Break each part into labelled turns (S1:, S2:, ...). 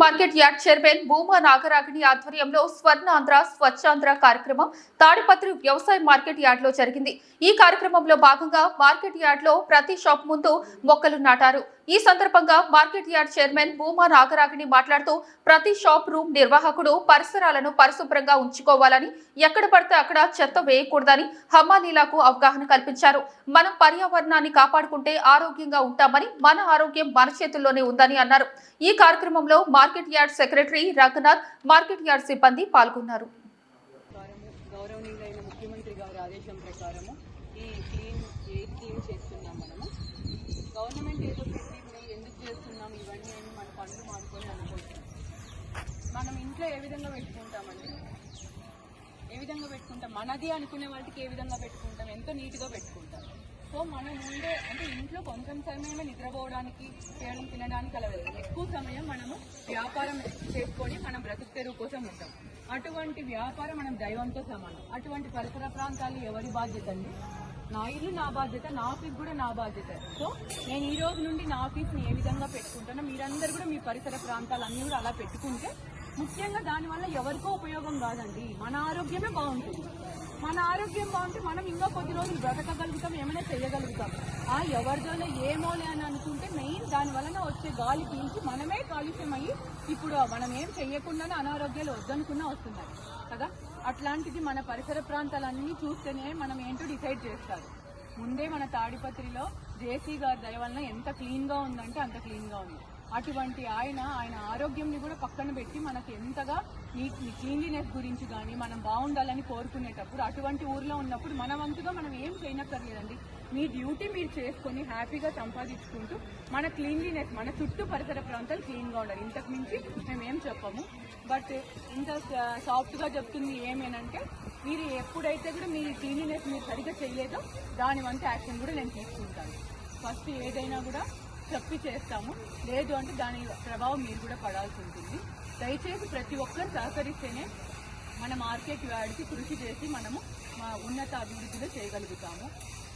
S1: Market yard chairman Bhuma Nagaragini ఆధ్వర్యంలో స్వర్ణాంధ్ర స్వచ్ఛాంధ్ర కార్యక్రమం తాడిపత్రి వ్యవసాయ మార్కెట్ యార్డ్లో జరిగింది. ఈ కార్యక్రమంలో భాగంగా మార్కెట్ యార్డ్లో ప్రతి షాప్ ముందు మొక్కలు నాటారు. ఈ సందర్భంగా market yard chairman Bhuma Nagaragini మాట్లాడుతూ ప్రతి షాప్ రూమ్ నిర్వాహకుడు పరిసరాలను పరిశుభ్రంగా ఉంచుకోవాలని ఎక్కడ పడితే అక్కడ చెత్త వేయకూడదని హమాలీలకు అవగాహన కల్పించారు. మనం పర్యావరణాన్ని కాపాడుకుంటే ఆరోగ్యంగా ఉంటామని మన ఆరోగ్యం మన చేతుల్లోనే ఉందని అన్నారు. ఈ కార్యక్రమంలో market yard secretary Ranganath market yard సిబ్బంది పాల్గొన్నారు.
S2: విధంగా పెట్టుకుంటామండి? ఏ విధంగా పెట్టుకుంటాం? మనది అనుకునే వాళ్ళకి ఏ విధంగా పెట్టుకుంటాం? ఎంతో నీట్గా పెట్టుకుంటాం. సో మనం ఉండే అంటే ఇంట్లో కొంచెం సమయమే నిద్రపోవడానికి చేయడం తినడానికి అలా ఎక్కువ సమయం మనము వ్యాపారం చేసుకొని మనం బ్రతుకు తెరువు కోసం ఉంటాం. అటువంటి వ్యాపారం మనం దైవంతో సమానం. అటువంటి పరిసర ప్రాంతాలు ఎవరి బాధ్యత అండి? నా ఇల్లు నా బాధ్యత నా ఆఫీస్ కూడా నా బాధ్యత. సో నేను ఈ రోజు నుండి నా ఆఫీస్ని ఏ విధంగా పెట్టుకుంటానో మీరందరూ కూడా మీ పరిసర ప్రాంతాలన్నీ కూడా అలా పెట్టుకుంటే ముఖ్యంగా దానివల్ల ఎవరికో ఉపయోగం కాదండి. మన ఆరోగ్యమే బాగుంటుంది. మన ఆరోగ్యం బాగుంటే మనం ఇంకా కొద్ది రోజులు బ్రతకగలుగుతాం ఏమైనా చేయగలుగుతాం. ఆ ఎవరిదోనో ఏమోలే అని అనుకుంటే మెయిన్ దాని వలన వచ్చే గాలి పీల్చి మనమే కాలుష్యం అయ్యి ఇప్పుడు మనం ఏం చేయకుండానే అనారోగ్యాలు వద్దనుకున్నా వస్తున్నాయి. కదా? అట్లాంటిది మన పరిసర ప్రాంతాలన్నీ చూస్తేనే మనం ఏంటో డిసైడ్ చేస్తారు. ముందే మన తాడిపత్రిలో జేసీ గారి దయ వలన ఎంత క్లీన్గా ఉందంటే అంత క్లీన్గా ఉంది. అటువంటి ఆయన ఆయన ఆరోగ్యంని కూడా పక్కన పెట్టి మనకి ఎంతగా నీ క్లీన్లీనెస్ గురించి కానీ మనం బాగుండాలని కోరుకునేటప్పుడు అటువంటి ఊర్లో ఉన్నప్పుడు మన వంతుగా మనం ఏం చేయనక్కర్లేదండి. మీ డ్యూటీ మీరు చేసుకొని హ్యాపీగా సంపాదించుకుంటూ మన క్లీన్లీనెస్ మన చుట్టూ పరిసర ప్రాంతాలు క్లీన్గా ఉండాలి. ఇంతకు మించి మేము ఏం చెప్పము. బట్ ఇంత సాఫ్ట్గా చెప్తుంది ఏమేనంటే మీరు ఎప్పుడైతే కూడా మీ క్లీన్లీనెస్ మీరు సరిగ్గా చేయలేదో దాని వంత యాక్షన్ కూడా నేను తీసుకుంటాను. ఫస్ట్ ఏదైనా కూడా చెప్పి చేస్తాము. లేదు అంటే దాని ప్రభావం మీరు కూడా పడాల్సి ఉంటుంది. దయచేసి ప్రతి ఒక్కరు సహకరిస్తేనే మన మార్కెట్ యార్డ్కి కృషి చేసి మనము మా ఉన్నత అభివృద్ధిలో చేయగలుగుతాము.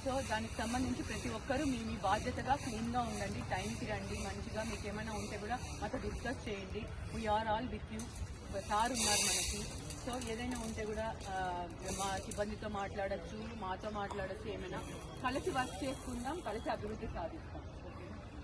S2: సో దానికి సంబంధించి ప్రతి ఒక్కరూ మీ మీ బాధ్యతగా క్లీన్గా ఉండండి టైంకి రండి మంచిగా మీకు ఏమైనా ఉంటే కూడా మాతో డిస్కస్ చేయండి. We're all with you sir ఉన్నారు మనకి. సో ఏదైనా ఉంటే కూడా మా సిబ్బందితో మాట్లాడచ్చు మాతో మాట్లాడచ్చు ఏమైనా కలిసి వర్క్ చేసుకుందాం కలిసి అభివృద్ధి సాధిస్తాం.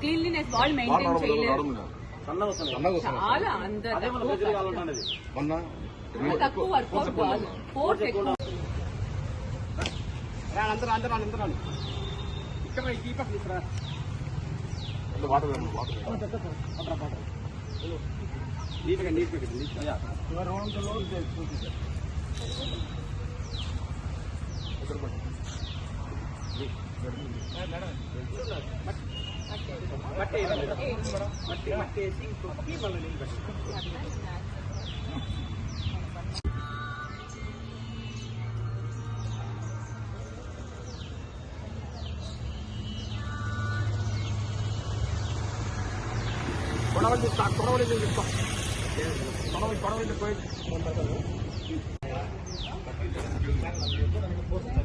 S2: క్లీన్లీనెస్ వాళ్ళు మెయింటైన్ చేయలేరు చాలా అంత తక్కువ
S3: మొన్న
S2: అంత తక్కువ వర్కౌట్ కాదు ఫోర్స్ ఎక్కువ
S3: అందరూ అందరూ అందరూ రాను. ఇక్కడ ఈ పక్క తీసుకురా నీట్గా నీట్గా నీట్గా మట్టి మట్టి మట్టి వేసి ఇంకొకటి మళ్ళీ నీళ్ళు పెట్టి కొడవలి తీస్తా కొడవలి తీస్తా పోయి